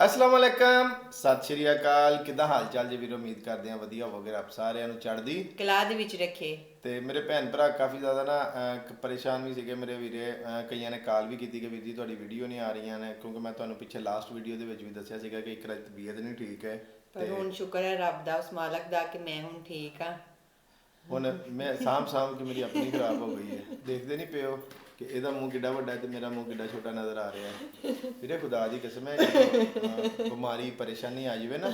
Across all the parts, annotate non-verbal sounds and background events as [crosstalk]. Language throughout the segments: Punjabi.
ਅਸਲਾਮ ਅਲੈਕਮ ਸਤਿ ਸ਼੍ਰੀ ਅਕਾਲ। ਕਿਦਾਂ ਹਾਲ ਚਾਲ ਜੀ ਵੀਰੋ? ਉਮੀਦ ਕਰਦੇ ਆ ਵਧੀਆ ਹੋਵੋਗੇ ਆਪ ਸਾਰਿਆਂ ਨੂੰ ਚੜ੍ਹਦੀ ਕਲਾ ਦੇ ਵਿੱਚ ਰੱਖੇ। ਤੇ ਮੇਰੇ ਭੈਣ ਭਰਾ ਕਾਫੀ ਜ਼ਿਆਦਾ ਨਾ ਅਹ, ਪਰੇਸ਼ਾਨ ਵੀ ਸੀਗੇ ਮੇਰੇ ਵੀਰੇ। ਅਹ, ਕਈਆਂ ਨੇ ਕਾਲ ਵੀ ਕੀਤੀ ਕਿ ਵੀਰ ਜੀ ਤੁਹਾਡੀ ਵੀਡੀਓ ਨਹੀਂ ਆ ਰਹੀਆਂ ਨੇ ਕਿਉਂਕਿ ਮੈਂ ਤੁਹਾਨੂੰ ਪਿੱਛੇ ਲਾਸਟ ਵੀਡੀਓ ਦੇ ਵਿੱਚ ਵੀ ਦੱਸਿਆ ਸੀਗਾ ਕਿ ਇੱਕ ਰਾਤ ਤਬੀਅਤ ਨਹੀਂ ਠੀਕ ਹੈ ਪਰ ਹੁਣ ਸ਼ੁਕਰ ਹੈ ਰੱਬ ਦਾ ਉਸ ਮਾਲਕ ਦਾ ਕਿ ਮੈਂ ਹੁਣ ਠੀਕ ਆ ਹੁਣ ਮੈਂ ਸਾਂਭ ਸਾਂਭ ਕੇ ਮੇਰੀ ਆਪਣੀ ਖਰਾਬ ਹੋ ਗਈ ਹੈ। ਦੇਖਦੇ ਨਹੀਂ ਪਿਓ ਕਿ ਇਹਦਾ ਮੂੰਹ ਕਿੱਡਾ ਵੱਡਾ ਤੇ ਮੇਰਾ ਮੂੰਹ ਕਿੱਡਾ ਛੋਟਾ ਨਜ਼ਰ ਆ ਰਿਹਾ ਹੈ। ਵੀਰੇ ਖੁਦਾ ਦੀ ਕਸਮ ਹੈ ਜਦੋਂ, ਅਹ, ਬਿਮਾਰੀ ਪਰੇਸ਼ਾਨੀ ਆ ਜਾਵੇ ਨਾ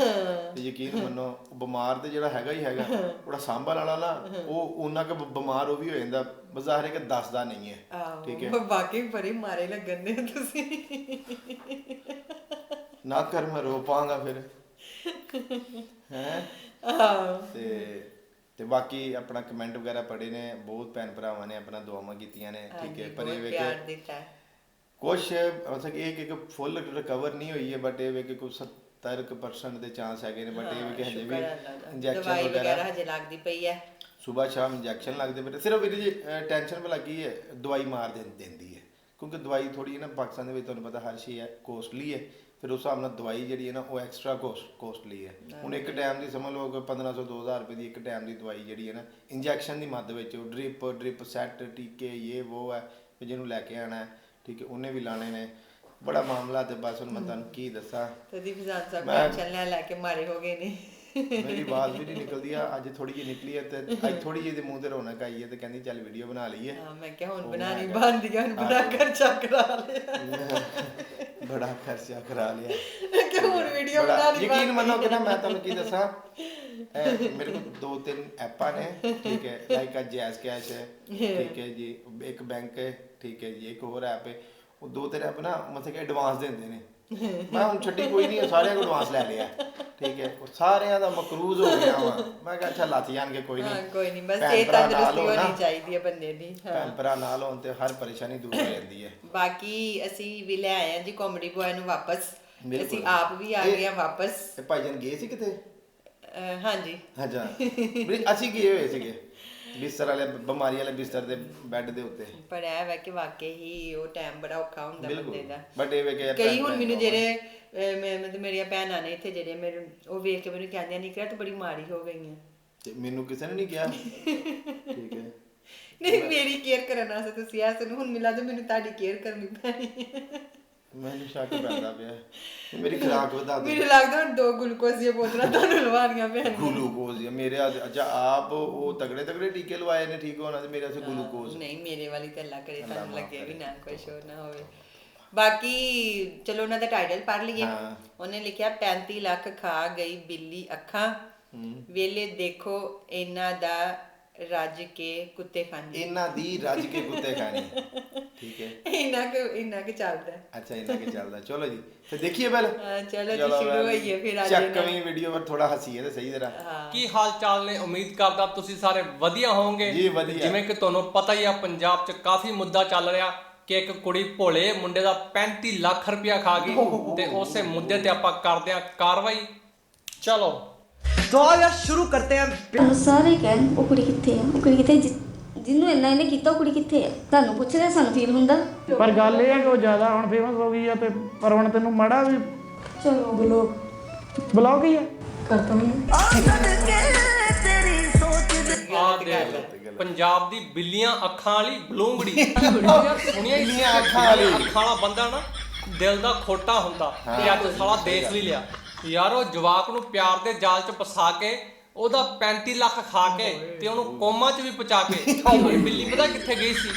ਤੇ ਯਕੀਨ ਮੰਨੋ ਉਹ ਬਿਮਾਰ ਤੇ ਜਿਹੜਾ ਹੈਗਾ ਹੀ ਹੈਗਾ ਉਹਦਾ ਸਾਂਭਣ ਵਾਲਾ ਨਾ ਉਹ ਉਹਨਾਂ ਕ ਬਿਮਾਰ ਉਹ ਵੀ ਹੋ ਜਾਂਦਾ ਬਜ਼ਾਹਰੇ ਕਿ ਦੱਸਦਾ ਨਹੀਂ ਹੈ। ਠੀਕ ਹੈ? ਬਾਕੀ ਬੜੇ ਮਾਰੇ ਲੱਗਣ ਦੇ ਤੁਸੀਂ। ਨਾ ਕਰ ਮੈਂ ਰੋ ਪਾਂਗਾ ਫਿਰ। ਹੈ? ਆਹੋ। ਤੇ ਤੇ ਬਾਕੀ ਆਪਣਾ ਕਮੈਂਟ ਵਗੈਰਾ ਪੜੇ ਨੇ ਬਹੁਤ ਭੈਣ ਭਰਾਵਾਂ ਨੇ ਆਪਣਾ ਦੁਆਵਾਂ ਕੀਤੀਆਂ ਨੇ ਠੀਕ ਹੈ ਪਰ ਇਹ ਵੇ ਪਿਆਰ ਕਿ ਦਿੱਤਾ ਹੈ। ਕੁਛ ਮਤਲਬ ਕਿ ਇਹ ਕਿ ਫੁੱਲ ਰਿਕਵਰ ਨਹੀਂ ਹੋਈ ਹੈ ਬਟ ਇਹ ਵੇ ਕਿ ਕੋਈ 70% ਦੇ ਚਾਂਸ ਹੈਗੇ ਨੇ ਬਟ ਇਹ ਵੀ ਕਿ ਹਜੇ ਵੀ ਸ਼ੁਕਰ ਹੈ ਅੱਲਾ ਦਾ। ਇੰਜੈਕਸ਼ਨ ਦਵਾਈ ਵਗੈਰਾ ਵਗੈਰਾ ਹਜੇ ਲੱਗਦੀ ਪਈ ਹੈ ਸਵੇਰ ਸ਼ਾਮ ਇੰਜੈਕਸ਼ਨ ਲੱਗਦੇ ਪਏ ਨੇ। ਸਿਰਫ ਵੀਰ ਜੀ ਟੈਨਸ਼ਨ ਭਲਾ ਕੀ ਹੈ ਦਵਾਈ ਮਾਰ ਦੇ ਦਿੰਦੀ ਹੈ ਕਿਉਂਕਿ ਦਵਾਈ ਥੋੜੀ ਨਾ ਪਾਕਿਸਤਾਨ ਦੇ ਵਿੱਚ ਤੁਹਾਨੂੰ ਪਤਾ ਹਰ ਚੀਜ਼ ਹੈ ਕੋਸਟਲੀ ਹੈ ਫਿਰ ਉਸ ਹਿਸਾਬ ਨਾਲ ਦਵਾਈ ਜਿਹੜੀ ਹੈ ਨਾ ਉਹ ਐਕਸਟਰਾ ਕੋਸਟਲੀ ਹੈ। ਹੁਣ ਇੱਕ ਟਾਈਮ ਦੀ ਸਮਝ ਲਓ ਕਿ 1500 2000 ਰੁਪਏ ਦੀ ਇੱਕ ਟਾਈਮ ਦੀ ਦਵਾਈ ਜਿਹੜੀ ਹੈ ਨਾ ਇੰਜੈਕਸ਼ਨ ਦੀ ਮੱਦ ਵਿੱਚ ਡ੍ਰਿਪ ਡ੍ਰਿਪ ਸੈੱਟ ਟੀਕੇ ਇਹ ਉਹ ਹੈ ਜਿਹਨੂੰ ਲੈ ਕੇ ਆਣਾ ਹੈ ਠੀਕ ਹੈ ਉਹਨੇ ਵੀ ਲਾਣੇ ਨੇ। ਬੜਾ ਮਾਮਲਾ ਤੇ ਬਸ ਹੁਣ ਮੈਂ ਤੁਹਾਨੂੰ ਕੀ ਦੱਸਾਂ। ਤਦੀ ਫਿਜ਼ਾਨ ਸਾਹਿਬ ਟੈਨਸ਼ਨ ਲੈ ਕੇ ਮਾਰੇ ਹੋ ਗਏ ਨੇ। ਮੇਰੀ ਆਵਾਜ਼ ਵੀ ਨਹੀਂ ਨਿਕਲਦੀ ਆ ਅੱਜ ਥੋੜੀ ਜਿਹੀ ਨਿਕਲੀ ਹੈ ਤੇ ਅੱਜ ਥੋੜੀ ਜਿਹੀ ਦੇ ਮੂੰਹ ਤੇ ਰੌਣਕ ਆਈ ਹੈ ਤੇ ਕਹਿੰਦੀ ਚੱਲ ਵੀਡੀਓ ਬਣਾ ਲਈਏ। ਹਾਂ ਮੈਂ ਕਿਹਾ ਹੁਣ ਉਹ ਬਣਾਣੀ ਮੈਂ ਬੰਦ ਹੁਣ ਬਣਾ ਕਰ ਚੱਕ ਕਰਾ ਲਿਆ। [laughs] ਬੜਾ ਖਰਚਾ ਕਰਾ ਲਿਆ। [laughs] ਕਿ ਹੁਣ ਵੀਡੀਓ ਬੜਾ- ਬਣਾਣੀ ਯਕੀਨ ਮੰਨੋ ਕਿ ਨਾ ਮੈਂ ਤੁਹਾਨੂੰ ਕੀ ਦੱਸਾਂ? ਇਹ ਮੇਰੇ ਕੋਲ ਦੋ ਤਿੰਨ ਐਪਾਂ ਨੇ ਠੀਕ ਹੈ ਲਾਈਕ ਆ ਜੈਸ ਕੈਸ਼ ਹੈ ਠੀਕ ਹੈ ਜੀ ਇੱਕ ਬੈਂਕ ਹੈ ਠੀਕ ਹੈ ਜੀ ਇੱਕ ਹੋਰ ਐਪ ਹੈ। ਉਹ ਦੋ ਤਿੰਨ ਐਪ ਨਾ ਮਤਲਬ ਕਿ ਐਡਵਾਂਸ ਦਿੰਦੇ ਨੇ। ਮੈਂ ਹੁਣ ਛੱਡੀ ਕੋਈ ਨਹੀਂ ਸਾਰਿਆਂ ਕੋਲ ਐਡਵਾਂਸ ਲੈ ਲਿਆ। ਠੀਕ ਹੈ ਉਹ ਸਾਰਿਆਂ ਦਾ ਮਕਰੂਜ਼ ਹੋ ਗਿਆ ਵਾ। ਮੈਂ ਕਿਹਾ ਅੱਛਾ ਲੱਥ ਜਾਣਗੇ ਕੋਈ ਨਹੀਂ। ਹਾਂ ਕੋਈ ਨਹੀਂ ਬਸ ਇਹ ਤੰਦਰੁਸਤੀ ਹੋਣ ਚਾਹੀਦੀ ਹੈ ਬੰਦੇ ਦੀ ਹਾਂ। ਭਰਾ ਨਾਲ ਹੋਣ ਤੇ ਹਰ ਪਰੇਸ਼ਾਨੀ ਦੂਰ ਹੋ ਜਾਂਦੀ ਹੈ। ਬਾਕੀ ਅਸੀਂ ਵੀ ਲੈ ਆਏ ਹਾਂ ਜੀ ਕਾਮੇਡੀ ਬॉय ਨੂੰ ਵਾਪਸ। ਅਸੀਂ ਆਪ ਵੀ ਆ ਗਏ ਹਾਂ ਵਾਪਸ। ਭਾਈਜਾਨ ਗਏ ਸੀ ਕਿਤੇ? ਹਾਂਜੀ। ਅੱਛਾ। ਅਸੀਂ ਗਏ ਹੋਏ ਸੀਗੇ। ਬਿਸਤਰ ਵਾਲੇ ਬਿਮਾਰੀ ਵਾਲੇ ਬਿਸਤਰ ਦੇ ਬੈੱਡ ਦੇ ਉੱਤੇ। ਪਰ ਇਹ ਵਾ ਕਿ ਵਾਕਈ ਹੀ ਉਹ ਟਾਈਮ ਬੜਾ ਔਖਾ ਹੁੰਦਾ ਬੰਦੇ ਬਿਲਕੁਲ ਦਾ। ਬਟ ਇਹ ਵੇ ਕਿ ਕਈ ਹੁਣ ਮੈਨੂੰ ਜਿਹੜੇ ਅਹ, ਮੈਂ ਮਤਲਬ ਮੇਰੀਆਂ ਭੈਣਾਂ ਨੇ ਇੱਥੇ ਜਿਹੜੇ ਮੇਰੇ ਉਹ ਵੇਖ ਕੇ ਮੈਨੂੰ ਕਹਿੰਦੀਆਂ ਨਹੀਂ ਤੂੰ ਬੜੀ ਮਾੜੀ ਹੋ ਗਈ ਹੈ ਤੇ ਮੈਨੂੰ ਕਿਸੇ ਨੇ ਨਹੀਂ ਕਿਹਾ। [laughs] ਠੀਕ ਹੈ। ਨਹੀਂ ਮੇਰੀ ਕੇਅਰ ਕਰਨ ਵਾਸਤੇ ਤੁਸੀਂ ਐ ਸਾਨੂੰ ਹੁਣ ਮਿਲਾ ਤਾਂ ਮੈਨੂੰ ਤੁਹਾਡੀ ਕੇਅਰ ਕਰਨੀ ਪੈਣੀ ਹੈ। ਮੈਨੂੰ ਸ਼ੱਕ ਪੈਂਦਾ ਪਿਆ। ਕਿ [laughs] ਮੇਰੀ ਖੁਰਾਕ ਵਧਾ ਦੇ ਮੈਨੂੰ ਲੱਗਦਾ ਹੁਣ ਦੋ ਗਲੂਕੋਜ਼ ਦੀਆਂ ਬੋਤਲਾਂ ਤੁਹਾਨੂੰ ਲਵਾਉਣੀਆਂ ਪੈਣਗੀਆਂ ਗਲੂਕੋਜ਼ ਮੇਰੇ ਅੱਜ ਅੱਛਾ ਆਪ ਉਹ ਤਗੜੇ ਤਗੜੇ ਟੀਕੇ ਲਵਾਏ ਨੇ ਠੀਕ ਹੋਣਾ ਤੇ ਮੇਰੇ ਵਾਸਤੇ ਗਲੂਕੋਜ਼। ਨਹੀਂ ਮੇਰੇ ਵਾਲੀ ਤਾਂ ਅੱਲਾ ਕਰੇ ਤੁਹਾਨੂੰ ਲੱਗੇ ਵੀ ਨਾ ਕੁਛ ਹੋਰ ਨਾ ਹੋਵੇ। ਬਾਕੀ ਚਲੋ ਉਹਨਾਂ ਦਾ ਟਾਈਟਲ ਪੜ੍ਹ ਲਈਏ। ਉਹਨੇ ਲਿਖਿਆ 35 ਲੱਖ ਖਾ ਗਈ ਬਿੱਲੀ ਅੱਖਾਂ। ਵੇਲੇ ਦੇਖੋ ਇਹਨਾਂ ਦਾ ਰੱਜ ਕੇ ਕੁੱਤੇ ਖਾਂਦੇ। ਇਹਨਾਂ ਦੀ ਰੱਜ ਕੇ ਕੁੱਤੇ ਖਾਣੀ। ਠੀਕ ਹੈ। ਇੰਨਾ ਕਿ ਇੰਨਾ ਕਿ ਚੱਲਦਾ। ਹੈ। ਅੱਛਾ ਇਹਨਾਂ ਕੇ ਚੱਲਦਾ। ਚਲੋ ਜੀ ਤੇ ਦੇਖੀਏ ਪਹਿਲ। ਚਲੋ ਜੀ ਸ਼ੁਰੂ ਹੋਈਏ ਫਿਰ ਅੱਜ ਇਹਨਾਂ- ਚੱਕਵੀਂ ਵੀਡੀਓ ਪਰ ਥੋੜਾ ਹੱਸੀਏ ਤੇ ਸਹੀ ਜਰਾ ਕੀ ਹਾਲ ਚਾਲ ਨੇ? ਉਮੀਦ ਕਰਦਾ ਤੁਸੀਂ ਸਾਰੇ ਵਧੀਆ ਹੋਵੋਗੇ। ਜੀ, ਵਧੀਆ। ਜਿਵੇਂ ਕਿ ਤੁਹਾਨੂੰ ਪਤਾ ਹੀ ਆ ਪੰਜਾਬ 'ਚ ਕਾਫੀ ਮੁੱਦਾ ਚੱਲ ਰਿਹਾ ਕਿ ਇੱਕ ਕੁੜੀ ਭੋਲੇ ਮੁੰਡੇ ਦਾ 35 ਲੱਖ ਰੁਪਇਆ ਖਾ ਗਈ ਤੇ ਉਸੇ ਮੁੱਦੇ ਤੇ ਆਪਾਂ ਕਰਦੇ ਆ ਕਾਰਵਾਈ। ਚਲੋ। तो यार शुरू करते हैं ਤੁਹਾਨੂੰ ਸਾਰੇ ਕਹਿਣ ਉਹ ਕੁੜੀ ਕਿੱਥੇ ਆ ਉਹ ਕੁੜੀ ਕਿੱਥੇ ਜਿ- ਜਿਹਨੂੰ ਇੰਨਾ ਇਹਨੇ ਕੀਤਾ ਉਹ ਕੁੜੀ ਕਿੱਥੇ ਆ ਤੁਹਾਨੂੰ ਪੁੱਛ ਰਿਹਾ ਸਾਨੂੰ ਫੀਲ ਹੁੰਦਾ ਪਰ ਗੱਲ ਇਹ ਹੈ ਕਿ ਉਹ ਜ਼ਿਆਦਾ ਹੁਣ ਫੇਮਸ ਹੋ ਗਈ ਆ ਤੇ ਪਰ ਹੁਣ ਤੈਨੂੰ ਮੜਾ ਵੀ ਚਲੋ ਬਲੋ ਬਲੌਗ ਹੀ ਹੈ ਕਰਤਾ ਮੈਂ ਆ ਦੇਖ ਪੰਜਾਬ ਦੀ ਬਿੱਲੀਆਂ ਅੱਖਾਂ ਵਾਲੀ ਬਲੂੰਗੜੀ ਯਾਰ ਸੁਣਿਆ ਹੀ ਬਿੱਲੀਆਂ ਅੱਖਾਂ ਵਾਲੀ। ਅੱਖਾਂ ਵਾਲਾ ਬੰਦਾ ਨਾ ਦਿਲ ਦਾ ਖੋਟਾ ਹੁੰਦਾ ਤੇ ਅੱਜ ਸਾਲਾ ਦੇਖ ਵੀ ਲਿਆ ਯਾਰ ਉਹ ਜਵਾਕ ਨੂੰ ਪਿਆਰ ਦੇ ਜਾਲ 'ਚ ਫਸਾ ਕੇ ਉਹਦਾ 35 ਲੱਖ ਖਾ ਕੇ ਤੇ ਉਹਨੂੰ ਕੋਮਾ 'ਚ ਵੀ ਪਚਾ ਕੇ ਉਹ ਬਿੱਲੀ ਪਤਾ ਕਿੱਥੇ ਗਈ ਸੀ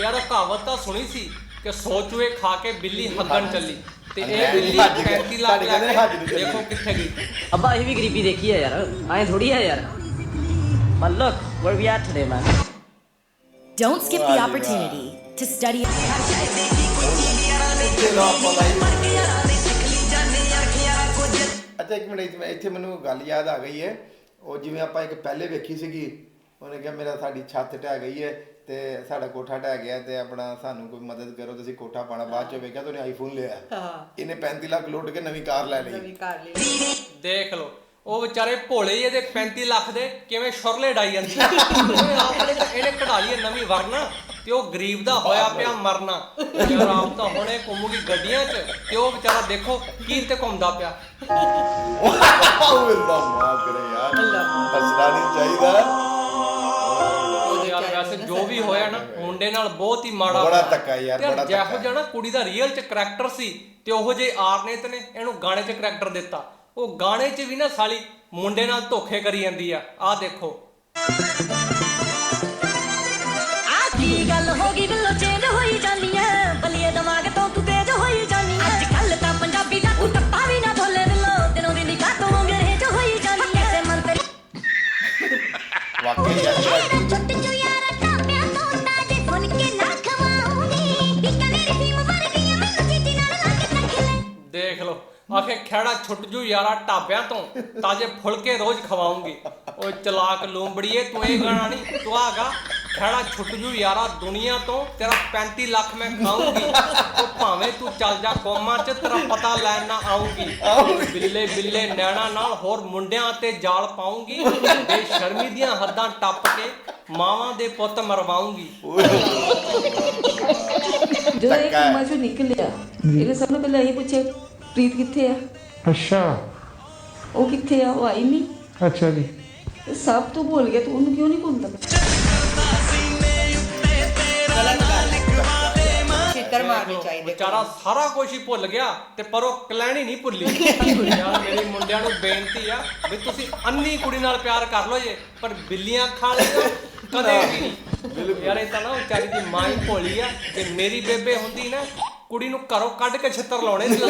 ਯਾਰ ਉਹ ਕਹਾਵਤ ਤਾਂ ਸੁਣੀ ਸੀ ਕਿ ਸੋਚੂਏ ਖਾ ਕੇ ਬਿੱਲੀ ਹੱਗਣ ਚੱਲੀ ਤੇ ਇਹ ਬਿੱਲੀ 35 ਲੱਖ ਲੈ ਕੇ ਦੇਖੋ ਕਿੱਥੇ ਗਈ ਅੱਬਾ ਇਹ ਵੀ ਗਰੀਬੀ ਦੇਖੀ ਹੈ ਯਾਰ ਐਂ ਥੋੜੀ ਹੈ ਯਾਰ But look where we are today, man. Don't skip the opportunity to study. ਅੱਛਾ ਇੱਕ ਮਿੰਟ ਇੱਥੇ- ਇੱਥੇ ਮੈਨੂੰ ਗੱਲ ਯਾਦ ਆ ਗਈ ਹੈ। ਉਹ ਜਿਵੇਂ ਆਪਾਂ ਇੱਕ ਪਹਿਲੇ ਵੇਖੀ ਸੀਗੀ ਉਹਨੇ ਕਿਹਾ ਮੇਰਾ ਸਾਡੀ ਛੱਤ ਢਹਿ ਗਈ ਹੈ ਤੇ ਸਾਡਾ ਕੋਠਾ ਢਹਿ ਗਿਆ ਤੇ ਆਪਣਾ ਸਾਨੂੰ ਕੋਈ ਮਦਦ ਕਰੋ ਤੇ ਅਸੀਂ ਕੋਠਾ ਪਾਣਾ ਬਾਅਦ ਚ ਵੇਖਿਆ ਤੇ ਉਹਨੇ ਆਈਫੋਨ ਲਿਆ। ਹਾਂ। ਇਹਨੇ 35 ਲੱਖ ਲੁੱਟ ਕੇ ਨਵੀਂ ਕਾਰ ਲੈ ਲਈ। ਨਵੀਂ ਕਰ ਲਈ। ਦੇਖ ਲਓ ਉਹ ਵਿਚਾਰੇ ਭੋਲੇ ਹੀ ਇਹਦੇ 35 ਲੱਖ ਦੇ ਕਿਵੇਂ ਸ਼ੁਰਲੇ ਡਾਈ ਜਾਂਦੀ [laughs] ਓਏ ਆਪਣੇ ਤਾਂ ਇਹਨੇ ਕਢਾ ਲਈ ਨਵੀਂ ਵਰਨਾ। ਤੇ ਉਹ ਗਰੀਬ ਦਾ ਹੋਇਆ ਪਿਆ ਮਰਨਾ। ਆਪ ਤਾਂ ਹੁਣੇ ਘੁੰਮੂਗੀ ਗੱਡੀਆਂ 'ਚ ਤੇ ਉਹ ਵਿਚਾਰਾ ਦੇਖੋ ਕੀ ਤੇ ਘੁੰਮਦਾ ਪਿਆ। ਉਹ ਅੱਲਾ ਮਾਫ ਕਰੇ ਯਾਰ। ਹੱਸਣਾ ਨਹੀਂ ਚਾਹੀਦਾ। ਉਹ ਯਾਰ ਵੈਸੇ ਜੋ ਵੀ ਹੋਇਆ ਨਾ ਮੁੰਡੇ ਨਾਲ ਬਹੁਤ ਹੀ ਮਾੜਾ ਬੜਾ। ਧੱਕਾ ਯਾਰ, ਤੇ ਬੜਾ ਜਿਹੋ ਧੱਕਾ। ਜਿਹਾ ਨਾ ਕੁੜੀ ਦਾ ਰੀਅਲ ਚ ਕਰੈਕਟਰ ਸੀ ਤੇ ਉਹੋ ਜੇ ਆਰਨੇਤ ਨੇ ਇਹਨੂੰ ਗਾਣੇ ਚ ਕਰੈਕਟਰ ਦਿੱਤਾ। ਉਹ ਗਾਣੇ ਚ ਵੀ ਨਾ ਸਾਲੀ ਮੁੰਡੇ ਨਾਲ ਧੋਖੇ ਕਰੀ ਜਾਂਦੀ ਆ। ਆਹ ਦੇਖੋ। ਦੇਖ ਲਓ, ਆਖੇ ਖਹਿੜਾ ਛੁੱਟ ਜੂ ਯਾਰਾ ਢਾਬਿਆਂ ਤੋਂ, ਤਾਜੇ ਫੁਲਕੇ ਰੋਜ਼ ਖਵਾਉਂਗੀ। ਓਏ ਚਲਾਕ ਲੂੰਬੜੀਏ, ਤੂੰ ਇਹ ਗਾਣਾ ਨਹੀਂ, ਤੂੰ ਆਗਾ ਖਹਿੜਾ ਛੁੱਟ ਜੂ ਯਾਰਾ ਦੁਨੀਆ ਤੋਂ ਤੇਰਾ 35 ਲੱਖ ਮੈਂ ਖਾਉਂਗੀ ਉਹ ਭਾਵੇਂ ਤੂੰ ਚੱਲ ਜਾ ਕੋਮਾ ਚ ਤੇਰਾ ਪਤਾ ਲੈਣ ਨਾ ਆਉਂਗੀ ਬਿੱਲੇ ਬਿੱਲੇ ਨੈਣਾ ਨਾਲ ਹੋਰ ਮੁੰਡਿਆਂ ਤੇ ਜਾਲ ਪਾਉਂਗੀ ਬੇਸ਼ਰਮੀ ਦੀਆਂ ਹੱਦਾਂ ਟੱਪ ਕੇ ਮਾਵਾਂ ਦੇ ਪੁੱਤ ਮਰਵਾਉਂਗੀ ਜਦੋਂ ਇਹ। ਕੰਮਾਂ ਚੋਂ ਨਿਕਲਿਆ ਇਹਨੇ ਸਭ ਤੋਂ ਪਹਿਲਾਂ ਇਹ ਪੁੱਛਿਆ ਪ੍ਰੀਤ ਕਿੱਥੇ ਆ? ਅੱਛਾ। ਉਹ ਕਿੱਥੇ ਆ? ਉਹ ਆਈ ਨਹੀਂ। ਅੱਛਾ ਜੀ। ਸਭ ਤੋਂ ਭੁੱਲ ਗਿਆ ਤੂੰ ਉਹਨੂੰ ਕਿਉਂ ਨਹੀਂ ਭੁੱਲਦਾ? ਛਿੱਤਰ ਮਾਰਨੀ ਚਾਹੀਦੀ ਵਿਚਾਰਾ ਸਾਰਾ ਕੁਝ ਹੀ ਭੁੱਲ ਗਿਆ ਤੇ ਪਰ ਉਹ ਕਲੈਣੀ ਨਹੀਂ ਭੁੱਲੀ। [laughs] ਯਾਰ ਮੇਰੀ ਮੁੰਡਿਆਂ ਨੂੰ ਬੇਨਤੀ ਆ ਵੀ ਤੁਸੀਂ ਅੰਨੀ ਕੁੜੀ ਨਾਲ ਪਿਆਰ ਕਰ ਲਓ ਜੇ ਪਰ ਬਿੱਲੀਆਂ ਖਾ ਲਈਆਂ ਕਦੇ ਵੀ ਨਹੀਂ। ਯਾਰ ਇਹ ਤਾਂ ਨਾ ਵਿਚਾਰੀ ਦੀ ਮਾਂ ਹੀ ਭੋਲੀ ਆ ਜੇ ਮੇਰੀ ਬੇਬੇ ਹੁੰਦੀ ਨਾ ਕੁੜੀ ਨੂੰ ਘਰੋਂ ਕੱਢ ਕੇ ਛਿੱਤਰ ਲਾਉਣੇ ਸੀ।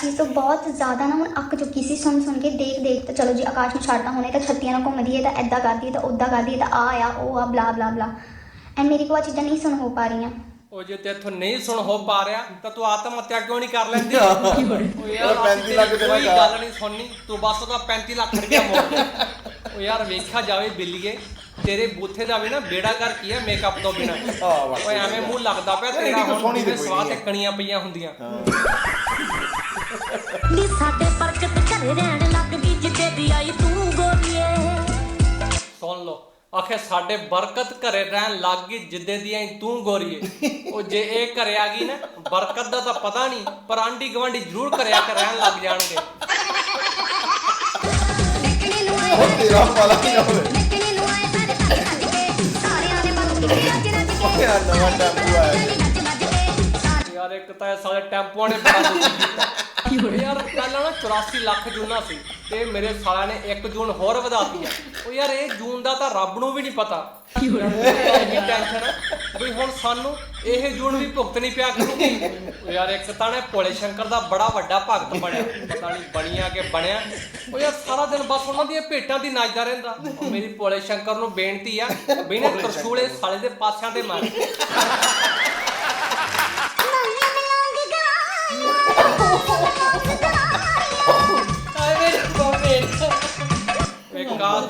ਚੀਜ਼ ਤੋਂ ਬਹੁਤ ਜ਼ਿਆਦਾ ਨਾ ਹੁਣ ਅੱਕ ਚੁੱਕੀ ਸੀ ਸੁਣ ਸੁਣ ਕੇ ਦੇਖ ਦੇਖ ਤਾਂ ਚਲੋ ਜੀ ਆਕਾਸ਼ ਨੂੰ ਛੱਡਦਾ ਹੁਣੇ ਤਾਂ ਛੱਤੀਆਂ ਨਾਲ ਘੁੰਮਦੀ ਹੈ ਤਾਂ ਐਦਾਂ ਕਰਦੀ ਹੈ ਤਾਂ ਉੱਦਾਂ ਕਰਦੀ ਹੈ ਤਾਂ ਆ ਆ ਉਹ ਆ ਬਲਾ ਬਲਾ ਬਲਾ। ਐ ਮੇਰੀ ਕੋਲ ਆਹ ਚੀਜ਼ਾਂ ਨਹੀਂ ਸੁਣ ਹੋ ਪਾ ਰਹੀਆਂ। ਉਹ ਜੇ ਤੇ ਇੱਥੋਂ ਨਹੀਂ ਸੁਣ ਹੋ ਪਾ ਰਿਹਾ ਤਾਂ ਤੂੰ ਆਤਮ ਹੱਤਿਆ ਕਿਉਂ ਨਹੀਂ ਕਰ ਲੈਂਦੀ? ਉਹ ਯਾਰ ਉਹ 35 ਅਸੀਂ ਲੱਖ ਦੇਣਾ ਕੋਈ। ਗੱਲ ਨਹੀਂ ਸੁਣਨੀ ਤੂੰ ਬਸ ਉਹਦਾ 35 ਲੱਖ ਰੁਪਇਆ ਮੋੜ ਦੇ ਉਹ ਯਾਰ ਵੇਖਿਆ ਜਾਵੇ ਬਿੱਲੀਏ ਤੇਰੇ ਬੂਥੇ ਦਾ ਵੀ ਨਾ ਬੇੜਾ ਕਰ ਕੀ ਹੈ ਮੇਕਅਪ ਤੋਂ ਬਿਨਾ। ਓਏ ਐਵੇਂ ਮੂੰਹ ਲੱਗਦਾ ਪਿਆ ਤੇਰਾ ਹੁਣ ਤੇ ਕੋਈ ਸਵਾਹ ਤੇ ਕਣੀਆਂ ਪਈਆਂ ਹੁੰਦੀਆਂ। ਨੀ ਸਾਡੇ ਬਰਕਤ ਘਰੇ ਰਹਿਣ ਲੱਗ ਗਈ ਜਿੱਦੇ ਦੀ ਆਈ ਤੂੰ ਗੋਰੀਏ। ਸੁਣ ਲਓ। ਆਖੇ ਸਾਡੇ ਬਰਕਤ ਘਰੇ ਰਹਿਣ ਲੱਗ ਗਈ ਜਿੱਦੇ ਦੀ ਐ ਤੂੰ ਗੋਰੀਏ। [laughs] ਉਹ ਜੇ ਇਹ ਘਰੇ ਆ ਗਈ ਨਾ ਬਰਕਤ ਦਾ ਤਾਂ ਪਤਾ ਨਹੀਂ ਪਰ ਆਂਢੀ ਗਵਾਂਢੀ ਜ਼ਰੂਰ ਕਰਿਆ ਕੇ ਰਹਿਣ ਲੱਗ ਜਾਣਗੇ। ਨਿਕਣੇ ਨੂੰ ਆਏ ਉਹ ਤੇਰਾ ਪਾਲਾ ਨਹੀਂ ਹੋਵੇ। ਨਿਕਣੇ ਨੂੰ ਆਏ ਸਾਰੇ ਤੱਕ ਤੱਕ ਕੇ ਸਾਰਿਆਂ ਨੇ ਬੰਦ ਕੀਤੀ ਅੱਜ ਰੱਜ ਕੇ। ਉਹ ਯਾਰ ਨਵਾਂ ਟੈਂਪੂ ਆਇਆ। ਜੀ। ਨੱਚ ਵੱਜ ਕੇ। ਸਾਰੇ ਯਾਰ ਇੱਕ ਤਾਂ ਇਹ ਸਾਰੇ ਟੈਂਪੂਆਂ ਨੇ ਬੜਾ ਦੁਖੀ ਕੀਤਾ ਯਾਰ ਪਹਿਲਾਂ ਨਾ 84 ਲੱਖ ਜੂਨਾਂ ਸੀ ਤੇ ਮੇਰੇ ਸਾਲਿਆਂ ਨੇ 1 ਜੂਨ ਹੋਰ ਵਧਾਤੀ ਆ। ਉਹ ਯਾਰ ਇਹ ਜੂਨ ਦਾ ਤਾਂ ਰੱਬ ਨੂੰ ਵੀ ਨਹੀਂ ਪਤਾ। ਕੀ ਟੈਨਸ਼ਨ ਵੀ ਹੁਣ ਸਾਨੂੰ ਇਹ ਜੂਨ ਵੀ ਭੁਗਤਣੀ ਪਿਆ ਕਰੂਗੀ। ਉਹ ਯਾਰ ਇੱਕ ਤਾਂ ਨੇ ਭੋਲੇ ਸ਼ੰਕਰ ਦਾ ਬੜਾ ਵੱਡਾ ਭਗਤ ਬਣਿਆ। ਪਤਾ ਨਹੀਂ ਬਣਿਆ ਕਿ ਬਣਿਆ। ਉਹ ਯਾਰ ਸਾਰਾ ਦਿਨ ਬਸ ਉਹਨਾਂ ਦੀਆਂ ਭੇਟਾਂ ਦੀ ਨਾਚਦਾ ਰਹਿੰਦਾ। ਉਹ ਮੇਰੀ ਭੋਲੇ ਸ਼ੰਕਰ ਨੂੰ ਬੇਨਤੀ ਆ ਵੀ ਨੇ ਤਰਸ਼ੂਲੇ ਸਾਲੇ ਦੇ ਪਾਸਿਆਂ ਤੇ ਮਾਰ।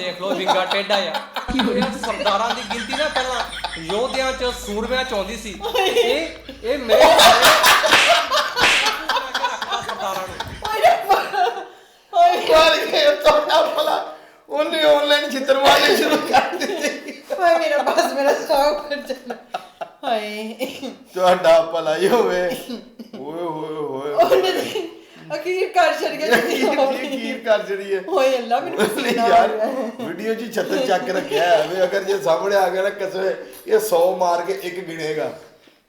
ਦੇਖ ਲਓ ਵਿੰਗਾ ਟੇਡਾ ਆ। ਯਾਰ ਸਰਦਾਰਾਂ ਦੀ ਗਿਣਤੀ ਨਾ ਪਹਿਲਾਂ ਯੋਧਿਆਂ ਚ ਸੂਰਮਿਆਂ ਚ ਆਉਂਦੀ ਸੀ। ਇਹ ਇਹ ਮੇਰੇ ਸਰਦਾਰਾਂ ਨੂੰ ਮਾਰ ਕੇ ਤੁਹਾਡਾ ਭਲਾ ਉਹਨੇ ਆਨਲਾਈਨ ਛਿੱਤਰ ਮਾਰਨੇ ਸ਼ੁਰੂ ਕਰ ਦਿੱਤੇ ਹਾਏ ਮੇਰਾ ਬਸ ਮੇਰਾ ਸੌਕ ਕਰ ਜਾਣਾ ਹਾਏ ਤੁਹਾਡਾ ਭਲਾ ਹੀ ਹੋਵੇ। ਓਏ ਹੋਏ ਹੋਏ ਉਹਨੇ ਅਖੀਰ ਕਰ ਛੱਡ ਗਿਆ ਕੀ ਕੀ ਕਰ ਜੜੀ ਹੈ। ਓਏ ਅੱਲਾ ਮੈਨੂੰ ਪਸੀਨਾ ਆ ਯਾਰ। ਵੀਡੀਓ 'ਚ ਛੱਤਰ ਚੱਕ ਰੱਖਿਆ ਹੈ। ਵੀ ਅਗਰ ਜੇ ਸਾਹਮਣੇ ਆ ਗਿਆ ਨਾ ਕਿਸੇ ਇਹ 100 ਮਾਰ ਕੇ ਇੱਕ ਗਿਣੇਗਾ।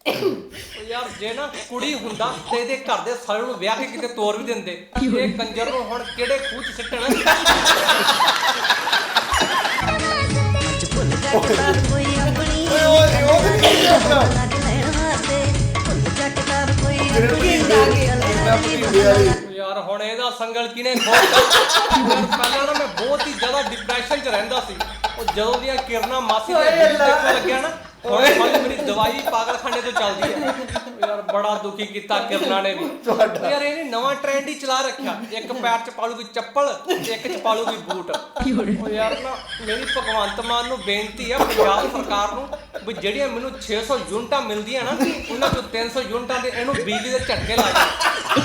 ਉਹ ਯਾਰ ਜੇ ਨਾ ਕੁੜੀ ਹੁੰਦਾ ਤੇ ਇਹਦੇ ਘਰ ਦੇ ਸਾਲੇ ਨੂੰ ਵਿਆਹ ਕੇ ਕਿਤੇ ਤੋਰ ਵੀ ਦਿੰਦੇ। ਇਹ ਕੰਜਰ ਨੂੰ ਹੁਣ ਕਿਹੜੇ ਖੂਹ ਚ ਸਿੱਟਣ? ਆਪਣੀ ਓਏ ਓਏ ਭਤੀਜੇ ਵਾਲੀ। ਯਾਰ ਹੁਣ ਇਹਦਾ ਸੰਗਲ ਕਿਨੇ ਯਾਰ ਪਹਿਲਾਂ ਨਾ ਮੈਂ ਬਹੁਤ ਹੀ ਜ਼ਿਆਦਾ ਡਿਪਰੈਸ਼ਨ ਚ ਰਹਿੰਦਾ ਸੀ। ਉਹ ਜਦੋਂ ਦੀਆਂ ਕਿਰਨਾਂ ਮਾਸੀ ਦੇ ਲੱਗਿਆ ਨਾ ਹੁਣ ਸਾਰੀ ਮੇਰੀ ਦਵਾਈ ਪਾਗਲਖਾਨੇ ਤੋਂ ਚੱਲਦੀ ਹੈ। ਯਾਰ ਬੜਾ ਦੁਖੀ ਕੀਤਾ ਕਿਰਨਾਂ ਨੇ ਵੀ। ਤੁਹਾਡਾ। ਯਾਰ ਇਹਨੇ ਨਵਾਂ ਟ੍ਰੈਂਡ ਹੀ ਚਲਾ ਰੱਖਿਆ। ਇੱਕ ਪੈਰ ਚ ਪਾਲੂਗੀ ਚੱਪਲ ਤੇ ਇੱਕ ਚ ਪਾਲੂਗੀ ਬੂਟ। ਉਹ ਯਾਰ ਨਾ ਮੇਰੀ ਭਗਵੰਤ ਮਾਨ ਨੂੰ ਬੇਨਤੀ ਆ ਪੰਜਾਬ ਸਰਕਾਰ ਨੂੰ ਵੀ ਜਿਹੜੀਆਂ ਮੈਨੂੰ 600 ਯੂਨਿਟਾਂ ਮਿਲਦੀਆਂ ਨਾ ਉਹਨਾਂ ਚੋਂ 300 ਯੂਨਿਟਾਂ ਦੇ ਇਹਨੂੰ ਬਿਜਲੀ ਦੇ ਝਟਕੇ ਲਾ ਦੇ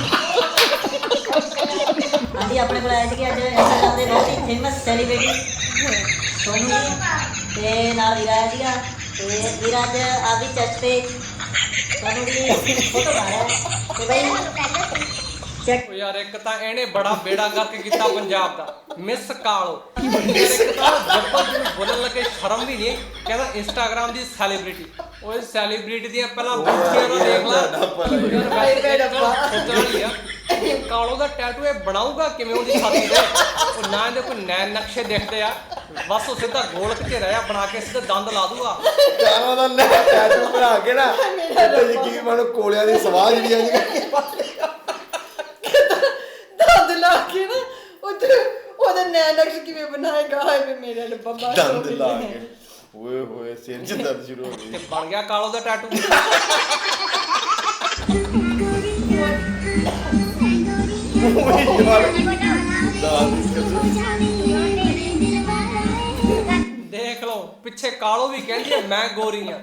ਹਾਂਜੀ ਆਪਣੇ ਕੋਲ ਆਇਆ ਸੀ ਕਿ ਅੱਜ ਇੰਸਟਾਗ੍ਰਾਮ ਦੇ ਬਹੁਤ ਹੀ ਫੇਮਸ ਸੈਲੀਬ੍ਰਿਟੀ ਸੋਨੂ ਤੇ ਨਾਲ ਵੀਰਾ ਆਇਆ ਸੀਗਾ ਤੇ ਵੀਰਾ ਅੱਜ ਆਪਦੀ ਚੈਸਟ ਤੇ। ਤੁਹਾਨੂੰ ਦੀ ਫੋਟੋ ਮਾਰਿਆ ਤੇ ਬਈ ਚੈੱਕ ਉਹ ਯਾਰ ਇੱਕ ਤਾਂ ਇਹਨੇ ਬੜਾ ਬੇੜਾ ਕਰਕੇ ਕੀਤਾ ਪੰਜਾਬ ਦਾ। ਮਿਸ ਕਾਲੋ। ਇੱਕ ਤਾਂ ਜੱਪਲ ਜਿਹਨੂੰ ਬੋਲਣ ਲੱਗੇ ਸ਼ਰਮ ਵੀ ਨਹੀਂ ਕਹਿੰਦਾ ਇੰਸਟਾਗ੍ਰam ਦੀ ਸੈਲੀਬ੍ਰਿਟੀ ਓਏ ਸੈਲੀਬ੍ਰਿਟੀ ਦੀਆਂ ਪਹਿਲਾਂ ਬੁੱਧੀਆਂ ਨੂੰ ਦੇਖ ਲੈ। ਬੇੜਾ ਕਾਲੋ ਦਾ ਟੈਟੂ ਇਹ ਬਣਾਊਗਾ ਕਿਵੇਂ ਉਹਦੀ ਛਾਤੀ ਤੇ? ਉਹ ਨਾ ਇਹਦੇ ਕੋਈ ਨੈਣ ਨਕਸ਼ੇ ਦਿਖਦੇ ਆ। ਬਸ ਉਹ ਸਿੱਧਾ ਗੋਲਕ ਚ ਰਹਿਆ ਬਣਾ ਕੇ ਸਿੱਧਾ ਦੰਦ ਲਾ ਦੂਗਾ। ਕਾਰਾਂ ਦਾ ਲੈ ਟੈਟੂ ਬਣਾ ਕੇ ਨਾ ਤੇ ਯਕੀਨ ਮੰਨ ਕੋਲਿਆਂ ਦੀ ਸਵਾਹ ਜਿਹੜੀ ਆ ਜੀ। ਦੰਦ ਲਾ ਕੇ ਨਾ ਉਧਰ ਉਹਦਾ ਨੈਣ ਨਕਸ਼ ਕਿਵੇਂ ਬਣਾਏਗਾ? ਹਾਏ ਵੇ ਮੇਰੇ ਰੱਬਾ ਬਾਤ ਦੰਦ ਲਾ ਕੇ। ਓਏ ਹੋਏ ਸਿਰ 'ਚ ਦਰਦ ਸ਼ੁਰੂ ਹੋ ਤੇ ਗਈ ਬਣ ਗਿਆ ਕਾਲੋ ਦਾ ਟੈਟੂ। ਓਏ ਯਾਰ ਦਾਦ ਦੇਖ ਪਿੱਛੇ ਕਾਲੋ ਵੀ ਕਹਿੰਦੀ ਹੈ ਮੈਂ ਗੋਰੀ ਆ।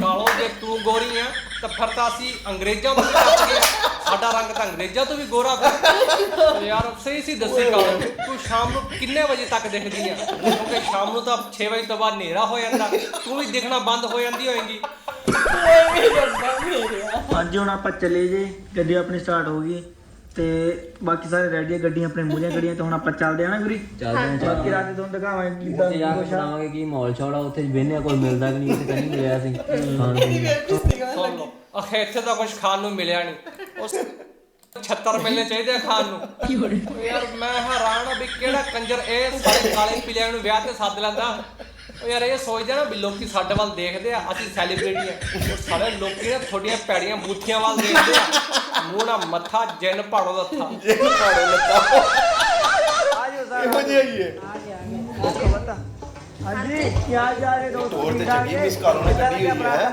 ਕਾਲੋ ਜੇ ਤੂੰ ਗੋਰੀ ਆ ਤਾਂ ਫਿਰ ਤਾਂ ਅਸੀਂ ਅੰਗਰੇਜ਼ਾਂ ਤੋਂ ਵੀ ਟੱਪ ਗਏ ਸਾਡਾ ਰੰਗ ਤਾਂ ਅੰਗਰੇਜ਼ਾਂ ਤੋਂ ਵੀ ਗੋਰਾ ਫਿਰ। ਯਾਰ ਸਹੀ ਸੀ ਦੱਸੀ ਕਾਲੋ। ਤੂੰ ਸ਼ਾਮ ਨੂੰ ਕਿੰਨੇ ਵਜੇ ਤੱਕ ਦਿਖਦੀ ਆ? ਕਿਉਂਕਿ ਸ਼ਾਮ ਨੂੰ ਤਾਂ 6 ਵਜੇ ਤੋਂ ਬਾਅਦ ਹਨੇਰਾ ਹੋ ਜਾਂਦਾ। ਤੂੰ ਵੀ ਦਿਖਣਾ ਬੰਦ ਹੋ ਜਾਂਦੀ ਹੋਏਗੀ। ਹਾਂਜੀ ਹੁਣ ਆਪਾਂ ਚੱਲੇ ਜੇ। ਗੱਡੀ ਆਪਣੀ ਸਟਾਰਟ ਹੋ ਗਈ। ਤੇ ਬਾਕੀ ਸਾਰੇ ਰੈਡੀ ਆ ਗੱਡੀਆਂ ਆਪਣੇ ਮੂਹਰੀਆਂ ਗੱਡੀਆਂ ਤੇ ਹੁਣ ਆਪਾਂ ਚੱਲਦੇ ਆ ਨਾ ਗੁਰੀ ਚੱਲਦੇ ਆ ਬਾਕੀ ਰਾਤ ਨੂੰ ਤੁਹਾਨੂੰ ਦਿਖਾਵਾਂਗੇ ਕਿੱਦਾਂ ਜਾ ਕੇ ਕੁਛ ਆ। ਸੁਣਾਵਾਂਗੇ ਕੀ ਮੌਲ ਛੋੜਾ ਉੱਥੇ ਬਹਿਨੇ ਕੋਈ ਮਿਲਦਾ ਕਿ ਨਹੀਂ ਇੱਥੇ ਤਾਂ ਨਹੀਂ ਮਿਲਿਆ ਸੀ ਖਾਣ ਨੂੰ। ਸੁਣ ਲਓ। ਅਖੇ ਇੱਥੇ ਤਾਂ ਕੁਝ ਖਾਣ ਨੂੰ ਮਿਲਿਆ ਨਹੀਂ। ਉਸ 76 ਮਿਲਣੇ ਚਾਹੀਦੇ ਆ ਖਾਣ ਨੂੰ। ਯਾਰ ਮੈਂ ਹੈਰਾਨ ਆ ਵੀ ਕਿਹੜਾ ਕੰਜਰ ਇਹ ਸਾਰੇ ਕਾਲੇ ਪੀਲਿਆਂ ਨੂੰ ਵਿਆਹ ਤੇ ਸੱਦ ਲੈਂਦਾ। ਉਹ ਯਾਰ ਇਹ ਸੋਚਦੇ ਨਾ ਵੀ ਲੋਕੀ ਸਾਡੇ ਵੱਲ ਦੇਖਦੇ ਆ ਅਸੀਂ ਸੈਲੀਬ੍ਰਿਟੀ ਆ। ਉਹ ਸਾਰੇ ਲੋਕੀ ਨਾ ਤੁਹਾਡੀਆਂ ਪੈੜੀਆਂ ਬੂਥੀਆਂ ਵੱਲ ਦੇਖਦੇ ਆ। ਮੂੰਹ ਨਾਲ ਮੱਥਾ ਜਿੰਨ ਭਾੜੋ ਦਾ ਥਾ। ਜੇ ਪਾੜੋ ਲੱਤਾ ਇਹੋ ਜਿਹਾ ਹੀ ਹੈ। ਦੇਖੋ ਬਤਾ। ਹਾਂਜੀ ਕੀ ਹਾਲ ਜਾ ਰਹੇ ਦੋਸਤ? ਹੋਰ ਤੇ ਜੀ? ਮਿਸ ਕਾਲੋਂ ਨੇ ਕੱਢੀ ਹੋਈ ਹੈ।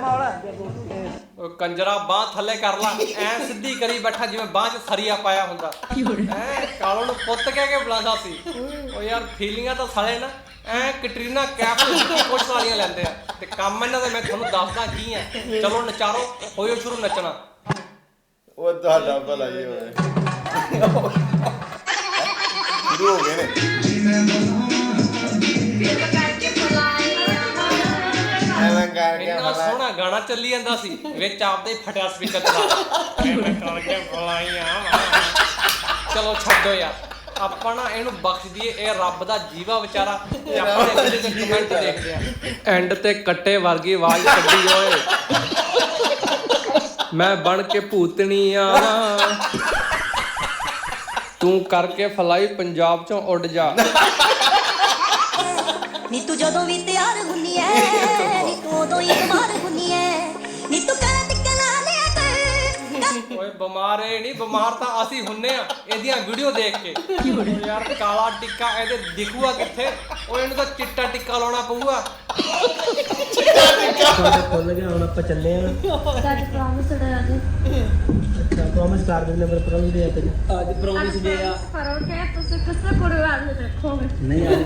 ਉਹ ਕੰਜਰਾ ਬਾਹ ਥੱਲੇ ਕਰ ਲਾ। ਐ ਸਿੱਧੀ ਕਰੀ ਬੈਠਾ ਜਿਵੇਂ ਬਾਹ 'ਚ ਸਰੀਆ ਪਾਇਆ ਹੁੰਦਾ। ਐ ਕਾਲੋ ਨੂੰ ਪੁੱਤ ਕਹਿ ਕੇ ਬੁਲਾਉਂਦਾ ਸੀ। ਉਹ ਯਾਰ ਫੀਲਿੰਗਾਂ ਤਾਂ ਸਾਲੇ ਨਾ। ਐ ਕਟਰੀਨਾ ਕੈਫ ਤੇ ਕੁਛ ਵਾਲੀਆਂ ਲੈਂਦੇ ਆ। ਤੇ ਕੰਮ ਇਹਨਾਂ ਦਾ ਮੈਂ ਤੁਹਾਨੂੰ ਦੱਸਦਾ ਕੀ ਹੈ ਚਲੋ ਨਚਾਰੋ ਹੋਇਓ ਸ਼ੁਰੂ ਨੱਚਣਾ। ਉਹ ਤੁਹਾਡਾ ਭਲਾ ਜੀ ਹੋਵੇ। ਸ਼ੁਰੂ ਹੋ ਗਏ ਨੇ। ਐਵੇਂ ਕਰਕੇ ਇੰਨਾ ਭਲਾ। ਸੋਹਣਾ ਗਾਣਾ ਚੱਲੀ ਜਾਂਦਾ ਸੀ ਵਿੱਚ ਆਪਦੇ ਹੀ ਫਟਿਆ ਸਪੀਕਰ ਚਲਾ ਐਵੇਂ ਕਰਕੇ ਬੁਲਾਈਆਂ ਚਲੋ ਛੱਡੋ ਯਾਰ। ਆਪਾਂ ਨਾ ਇਹਨੂੰ ਬਖਸ਼ ਦਈਏ ਇਹ ਰੱਬ ਦਾ ਜੀਵਾ ਵਿਚਾਰਾ। ਤੇ ਆਪਾਂ ਇਹਦੇ ਤੇ ਕਮੈਂਟ ਦੇਖਦੇ ਆ ਐਂਡ ਤੇ ਕੱਟੇ ਵਰਗੀ ਆਵਾਜ਼ ਕੱਢੀ ਓਏ। ਮੈਂ ਬਣ ਕੇ ਭੂਤਣੀ ਆਵਾਂ ਤੂੰ ਕਰਕੇ ਫਲਾਈ ਪੰਜਾਬ ਚੋਂ ਉੱਡ ਜਾ। ਨੀ ਤੂੰ ਜਦੋਂ ਵੀ ਤਿਆਰ ਬਿਮਾਰ ਏ ਨਹੀਂ ਬਿਮਾਰ ਤਾਂ ਅਸੀਂ ਹੁੰਨੇ ਆ ਇਹਦੀਆਂ ਵੀਡੀਓ ਦੇਖ ਕੇ। ਓ ਯਾਰ ਕਾਲਾ ਟਿੱਕਾ ਇਹਦੇ ਦਿਖੂਗਾ ਕਿੱਥੇ? ਓਏ ਇਹਨੂੰ ਤਾਂ ਚਿੱਟਾ ਟਿੱਕਾ ਲਾਉਣਾ ਪਊਗਾ। ਤੁਹਾਡੇ ਖੁੱਲ ਗਿਆ ਹੁਣ ਆਪਾਂ ਚੱਲੇ ਆ ਸਾਡੀ ਪ੍ਰੋਮਿਸ ਤੁਹਾਡਾ ਅੱਜ ਅੱਛਾ ਪ੍ਰੋਮਿਸ ਕਰ ਦਿੰਦੇ ਪਰ ਪ੍ਰੋਮਿਸ ਦੇ ਤੇ ਅੱਜ। ਪ੍ਰੋਮਿਸ ਦੇ ਆ। ਕਰੋਗੇ ਤੁਸੀਂ ਕਿਸੇ ਕੁੜਵਾਰ ਨੂੰ ਰੱਖੋਗੇ ਨਹੀਂ ਅੱਜ